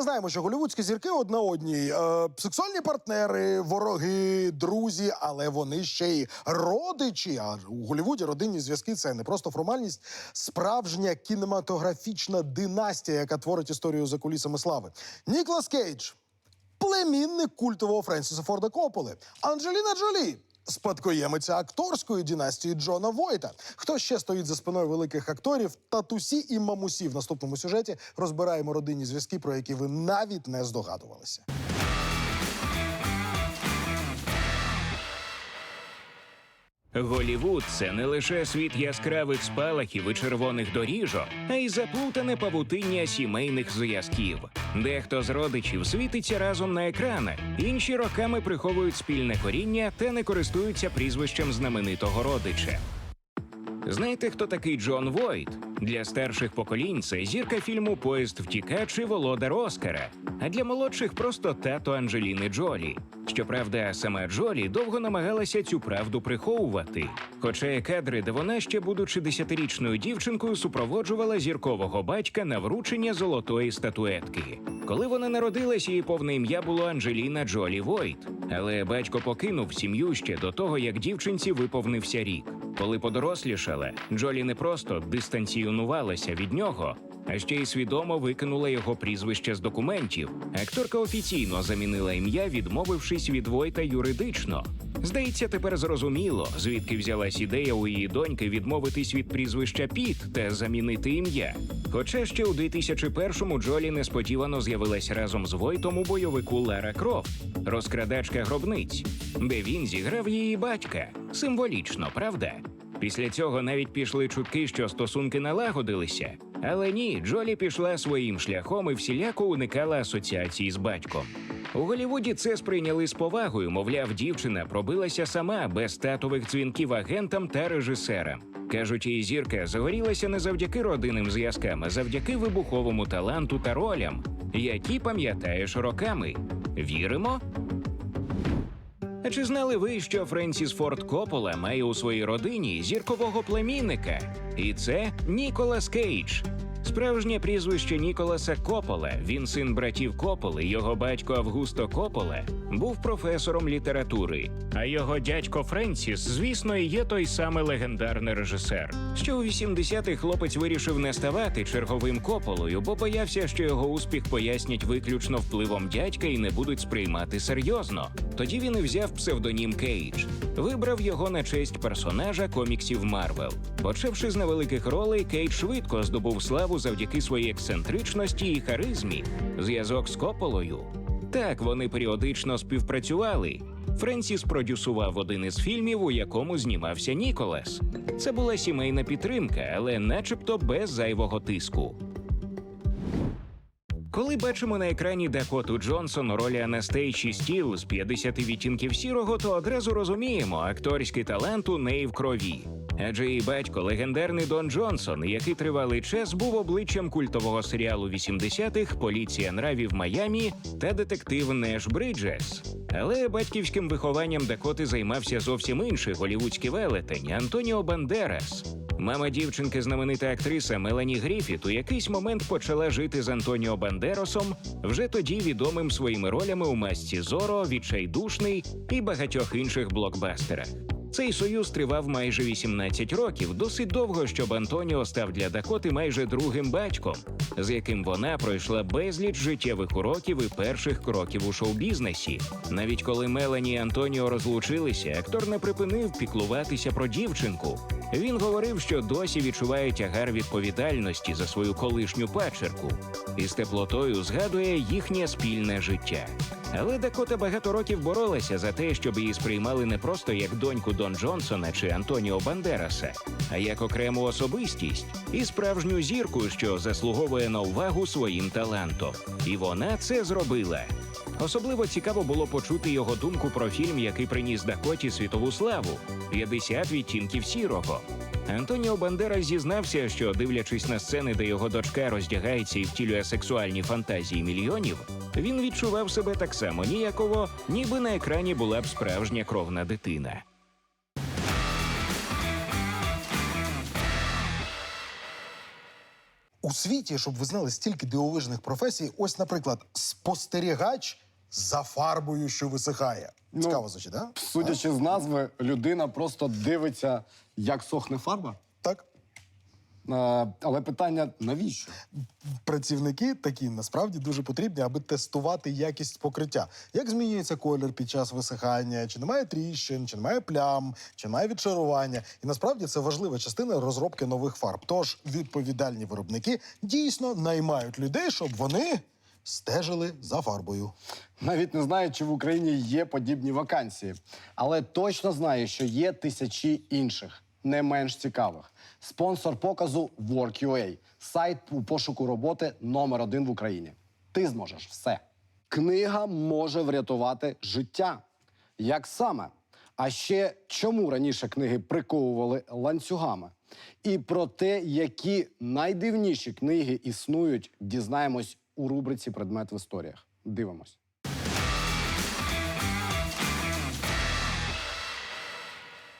Ми знаємо, що голівудські зірки одна одній е, сексуальні партнери, вороги, друзі, але вони ще й родичі. А у Голівуді родинні зв'язки це не просто формальність, справжня кінематографічна династія, яка творить історію за кулісами слави. Ніклас Кейдж, племінник культового Френсіса Форда Копполи, Анджеліна Джолі. Спадкоємиця акторської династії Джона Войта. Хто ще стоїть за спиною великих акторів? Татусі і мамусі в наступному сюжеті розбираємо родинні зв'язки, про які ви навіть не здогадувалися. Голівуд це не лише світ яскравих спалахів і червоних доріжок, а й заплутане павутиння сімейних зв'язків. Дехто з родичів світиться разом на екранах, інші роками приховують спільне коріння та не користуються прізвищем знаменитого родича. Знаєте, хто такий Джон Войт? Для старших поколінь це зірка фільму Поїзд втікач і володар Оскара, а для молодших просто тато Анджеліни Джолі. Щоправда, сама Джолі довго намагалася цю правду приховувати. Хоча є кадри, де вона ще будучи десятирічною дівчинкою, супроводжувала зіркового батька на вручення золотої статуетки. Коли вона народилась, її повне ім'я було Анджеліна Джолі Войт. Але батько покинув сім'ю ще до того, як дівчинці виповнився рік. Коли подорослішала, Джолі не просто дистанціонувалася від нього, а ще й свідомо викинула його прізвище з документів. Акторка офіційно замінила ім'я, відмовившись від Войта юридично. Здається, тепер зрозуміло, звідки взялась ідея у її доньки відмовитись від прізвища Піт та замінити ім'я. Хоча ще у 2001-му Джолі несподівано з'явилась разом з Войтом у бойовику Лара Крофт, розкрадачка гробниць, де він зіграв її батька. Символічно, правда? Після цього навіть пішли чутки, що стосунки налагодилися. Але ні, Джолі пішла своїм шляхом і всіляко уникала асоціації з батьком. У Голівуді це сприйняли з повагою, мовляв, дівчина пробилася сама без татових дзвінків агентам та режисерам. Кажуть, її зірка загорілася не завдяки родинним зв'язкам, а завдяки вибуховому таланту та ролям, які пам'ятаєш роками. Віримо? Чи знали ви, що Френсіс Форд Коппола має у своїй родині зіркового племінника? І це Ніколас Кейдж. Справжнє прізвище Ніколаса Коппола. Він син братів Копполи. Його батько Августо Коппола був професором літератури. А його дядько Френсіс, звісно, і є той самий легендарний режисер. Ще у 80-х хлопець вирішив не ставати черговим Копполою, бо боявся, що його успіх пояснять виключно впливом дядька і не будуть сприймати серйозно. Тоді він і взяв псевдонім Кейдж. Вибрав його на честь персонажа коміксів Марвел. Почавши з невеликих ролей, Кейдж швидко здобув славу завдяки своїй ексцентричності і харизмі. Зв'язок з Копполою. Так, вони періодично співпрацювали. Френсіс продюсував один із фільмів, у якому знімався Ніколас. Це була сімейна підтримка, але начебто без зайвого тиску. Коли бачимо на екрані Дакоту Джонсон у ролі Анастейші Стіл з 50 відтінків сірого, то одразу розуміємо, акторський талант у неї в крові. Адже її батько легендарний Дон Джонсон, який тривалий час був обличчям культового серіалу 80-х Поліція нравів Майамі та детектив Неш Бриджес. Але батьківським вихованням Дакоти займався зовсім інший голівудський велетень Антоніо Бандерас. Мама дівчинки, знаменита актриса Мелані Гріфіт, у якийсь момент почала жити з Антоніо Бандеросом, вже тоді відомим своїми ролями у масці Зоро, Відчайдушний і багатьох інших блокбастерах. Цей союз тривав майже 18 років, досить довго, щоб Антоніо став для Дакоти майже другим батьком, з яким вона пройшла безліч життєвих уроків і перших кроків у шоу-бізнесі. Навіть коли Мелані і Антоніо розлучилися, актор не припинив піклуватися про дівчинку. Він говорив, що досі відчуває тягар відповідальності за свою колишню пачерку і з теплотою згадує їхнє спільне життя. Але Дакота багато років боролася за те, щоб її сприймали не просто як доньку Дон Джонсона чи Антоніо Бандераса, а як окрему особистість і справжню зірку, що заслуговує на увагу своїм талантом. І вона це зробила. Особливо цікаво було почути його думку про фільм, який приніс Дакоті світову славу «50 відтінків сірого. Антоніо Бандера зізнався, що дивлячись на сцени, де його дочка роздягається і втілює сексуальні фантазії мільйонів, він відчував себе так само ніяково, ніби на екрані була б справжня кровна дитина. У світі, щоб ви знали, стільки дивовижних професій. Ось, наприклад, спостерігач за фарбою, що висихає. Ну, Цікаво звучить, да? Судячи з назви, людина просто дивиться, як сохне фарба. Е, але питання навіщо? Працівники такі насправді дуже потрібні, аби тестувати якість покриття. Як змінюється колір під час висихання, чи немає тріщин, чи немає плям, чи немає відшарування. І насправді це важлива частина розробки нових фарб. Тож відповідальні виробники дійсно наймають людей, щоб вони стежили за фарбою. Навіть не знаю, чи в Україні є подібні вакансії, але точно знаю, що є тисячі інших, не менш цікавих. Спонсор показу Work.ua – сайт у пошуку роботи номер один в Україні. Ти зможеш все. Книга може врятувати життя. Як саме? А ще чому раніше книги приковували ланцюгами? І про те, які найдивніші книги існують, дізнаємось у рубриці Предмет в історіях. Дивимось.